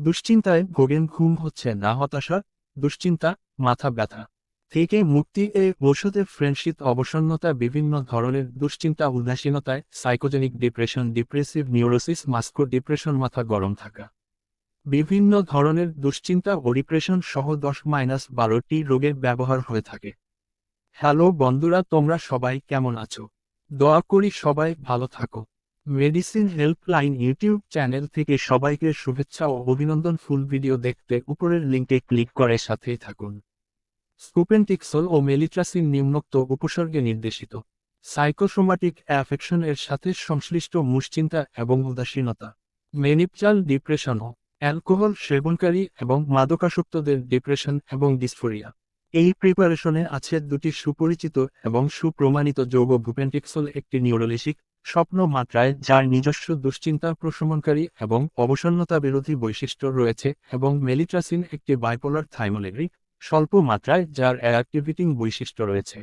দুশ্চিন্তায় ভোগেন, ঘুম হচ্ছে না, হতাশা, দুশ্চিন্তা, মাথা ব্যথা। থেকে মুক্তি এ ওষুধের ফ্রেন্ডশিপ, অবসন্নতা, বিভিন্ন ধরনের দুশ্চিন্তা, উদাসীনতায় psychogenic depression depressive neurosis masked depression মাথা গরম থাকা। বিভিন্ন ধরনের দুশ্চিন্তা ও ডিপ্রেশন সহ দশ মাইনাস বারোটি রোগের ব্যবহার হয়ে থাকে। হ্যালো বন্ধুরা, তোমরা সবাই কেমন আছো? দোয়া করি সবাই ভালো থাকো। মেডিসিন হেল্পলাইন ইউটিউব চ্যানেল থেকে সবাইকে শুভেচ্ছা ও অভিনন্দন। ফুল ভিডিও দেখতে উপরের লিঙ্কে ক্লিক করে সাথেই থাকুন। স্কুপেন্টিক্সল ও মেলিট্রাসিন নিম্নোক্ত উপসর্গে নির্দেশিত। সাইকোসোমাটিক অ্যাফেকশন এর সাথে সংশ্লিষ্ট মুশ্চিন্তা এবং উদাসীনতা। মেনিপচাল ডিপ্রেশন ও অ্যালকোহল সেবনকারী এবং মাদকাসক্তদের ডিপ্রেশন এবং ডিসফোরিয়া। এই প্রিপারেশনে আছে দুটি সুপরিচিত এবং সুপ্রমাণিত যৌগ ভূপেন্টিক্সল, একটি নিউরোলিসিক স্বপ্ন মাত্রায় যার নিজস্ব দুশ্চিন্তা প্রশমনকারী এবং অবসন্নতা বিরোধী বৈশিষ্ট্য রয়েছে এবং মেলিট্রাসিন একটি বাইপোলার থাইমোলেরিক স্বল্প মাত্রায় যার অ্যাক্টিভিটিং বৈশিষ্ট্য রয়েছে।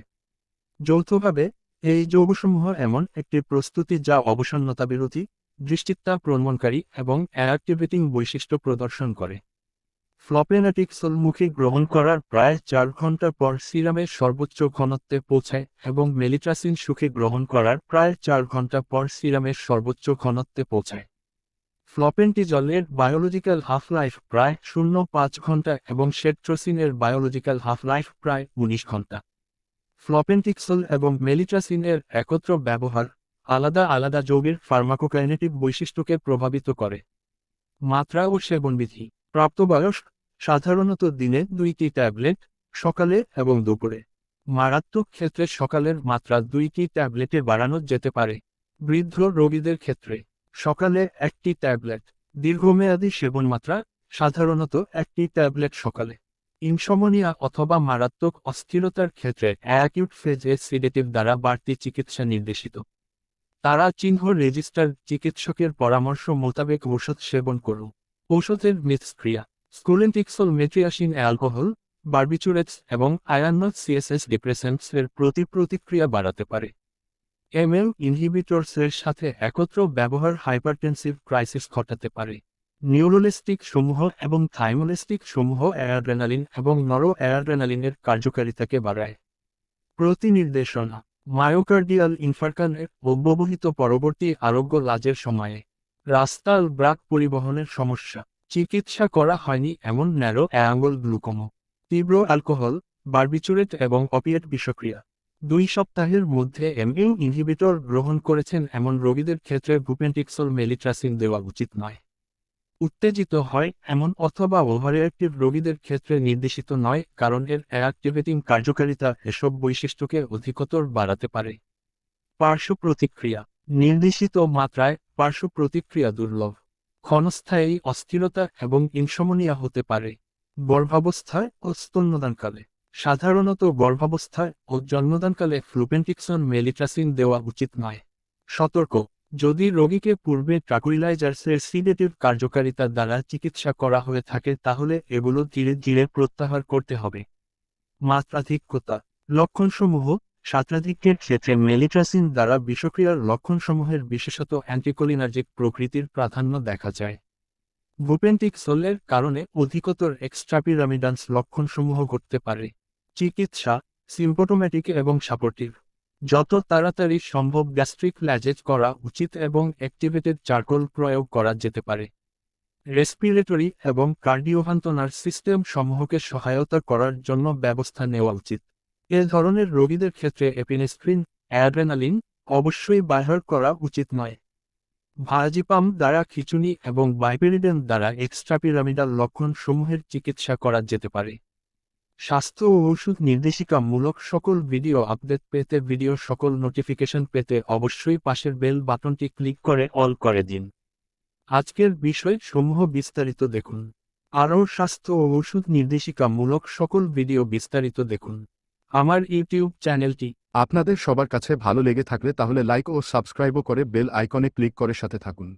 যৌথভাবে, এই যৌগসমূহ এমন একটি প্রস্তুতি যা অবসন্নতা বিরোধী দৃষ্টিত্বা প্রণমনকারী এবং অ্যাক্টিভেটিং বৈশিষ্ট্য প্রদর্শন করে। ফ্লপেনাটিক্সল মুখে গ্রহণ করার প্রায় চার ঘণ্টা পর সিরামের সর্বোচ্চ ঘনত্বে পৌঁছায় এবং মেলিট্রাসিন সুখে গ্রহণ করার প্রায় চার ঘণ্টা পর সিরামের সর্বোচ্চ ঘনত্বে পৌঁছায়। ফ্লপেন্টিজলের বায়োলজিক্যাল হাফ লাইফ প্রায় শূন্য পাঁচ ঘণ্টা এবং সেট্রোসিনের বায়োলজিক্যাল হাফ লাইফ প্রায় উনিশ ঘণ্টা। ফ্লপেন্টিক্সল এবং মেলিট্রাসিনের একত্র ব্যবহার আলাদা আলাদা যৌগের ফার্মাকোকাইনেটিক বৈশিষ্ট্যকে প্রভাবিত করে। মাত্রা ও সেবনবিধি। প্রাপ্তবয়স্ক সাধারণত দিনে দুইটি ট্যাবলেট, সকালে এবং দুপুরে। মারাত্মক ক্ষেত্রে সকালের মাত্রা দুইটি ট্যাবলেটে বাড়ানো যেতে পারে। বৃদ্ধ রোগীদের ক্ষেত্রে, সকালে একটি ট্যাবলেট, দীর্ঘমেয়াদী সেবন মাত্রা সাধারণত একটি ট্যাবলেট সকালে। ইনসমনিয়া অথবা মারাত্মক অস্থিরতার ক্ষেত্রে অ্যাকিউট ফেজে সিডেটিভ দ্বারা বাড়তি চিকিৎসা নির্দেশিত। তারা চিহ্ন রেজিস্টার চিকিৎসকের পরামর্শ মোতাবেক ঔষধ সেবন করুন। ঔষধের মিথস্ক্রিয়া স্কুলেন্টিক্সল মেট্রিয়াসিন অ্যালকোহল, বার্বিচুরেটস এবং আয়ান্ন সিএসএস ডিপ্রেসেন্টস এর প্রতি প্রতিক্রিয়া বাড়াতে পারে। এমএল ইনহিবিটরস এর সাথে একত্র ব্যবহার হাইপারটেনসিভ ক্রাইসিস ঘটাতে পারে। নিউরোলিস্টিক সমূহ এবং থাইমোলিস্টিক সমূহ অ্যাড্রেনালিন এবং নরো অ্যাড্রেনালিনের কার্যকারিতাকে বাড়ায়। প্রতিনির্দেশনা, মায়োকার্ডিয়াল ইনফার্কানের অব্যবহিত পরবর্তী আরোগ্য লাজের সময়ে, রাস্তাল ব্রাক পরিবহনের সমস্যা। চিকিৎসা করা হয়নি এমন ন্যারো অ্যাঙ্গল গ্লুকোমো, তীব্র অ্যালকোহল, বার্বিচুরেট এবং অপিয়েট বিষক্রিয়া। দুই সপ্তাহের মধ্যে এমইউ ইনহিবিটর গ্রহণ করেছেন এমন রোগীদের ক্ষেত্রে ভূপেন্টিক্সল মেলিট্রাসিন দেওয়া উচিত নয়। উত্তেজিত হয় এমন অথবা ওভারঅ্যাক্টিভ রোগীদের ক্ষেত্রে নির্দেশিত নয় কারণ এর অ্যাক্টিভেটিং কার্যকারিতা এসব বৈশিষ্ট্যকে অধিকতর বাড়াতে পারে। পার্শ্ব প্রতিক্রিয়া, নির্দেশিত মাত্রায় পার্শ্ব প্রতিক্রিয়া দুর্লভ। ক্ষণস্থায়ী অস্থিরতা এবং ইনসমনিয়া হতে পারে। গর্ভাবস্থায় ও স্তন্যদানকালে। সাধারণত গর্ভাবস্থায় ও জন্মদানকালে ফ্লুপেন্টিক্সন মেলিট্রাসিন দেওয়া উচিত নয়। সতর্ক। যদি রোগীকে পূর্বে ট্রাকুইলাইজার্সের সিডেটিভ কার্যকারিতা দ্বারা চিকিৎসা করা হয়ে থাকে, তাহলে এগুলো ধীরে ধীরে প্রত্যাহার করতে হবে। মাত্রাধিক্যতা লক্ষণসমূহ সাত্রাধিক্যের ক্ষেত্রে মেলিট্রাসিন দ্বারা বিষক্রিয়ার লক্ষণসমূহের বিশেষত অ্যান্টিকোলিনার্জিক প্রকৃতির প্রাধান্য দেখা যায়। ভূপেন্টিক সোলের কারণে অধিকতর এক্সট্রাপিরামিডান্স লক্ষণসমূহ ঘটতে পারে, চিকিৎসা, সিম্পটোম্যাটিক এবং সাপোর্টিভ। যত তাড়াতাড়ি সম্ভব গ্যাস্ট্রিক ল্যাজেজ করা উচিত এবং অ্যাক্টিভেটেড চারকোল প্রয়োগ করা যেতে পারে। রেসপিরেটরি এবং কার্ডিওভান্তনার সিস্টেম সমূহকে সহায়তা করার জন্য ব্যবস্থা নেওয়া উচিত। এ ধরনের রোগীদের ক্ষেত্রে এপিনেস্ট্রিন, অ্যাড্রেনালিন অবশ্যই ব্যবহার করা উচিত নয়। ভাজিপাম দ্বারা খিচুনি এবং বাইপেরিডেন দ্বারা এক্সট্রাপিরামিডাল লক্ষণ সমূহের চিকিৎসা করা যেতে পারে। স্বাস্থ্য ও ওষুধ নির্দেশিকামূলক সকল ভিডিও আপডেট পেতে ভিডিও সকল নোটিফিকেশন পেতে অবশ্যই পাশের বেল বাটনটি ক্লিক করে অল করে দিন। আজকের বিষয় সমূহ বিস্তারিত দেখুন। আরও স্বাস্থ্য ও ওষুধ নির্দেশিকামূলক সকল ভিডিও বিস্তারিত দেখুন। আমার ইউটিউব চ্যানেলটি আপনাদের সবার কাছে ভালো লেগে থাকলে তাহলে লাইক ও সাবস্ক্রাইবও করে বেল আইকনে ক্লিক করে সাথে থাকুন।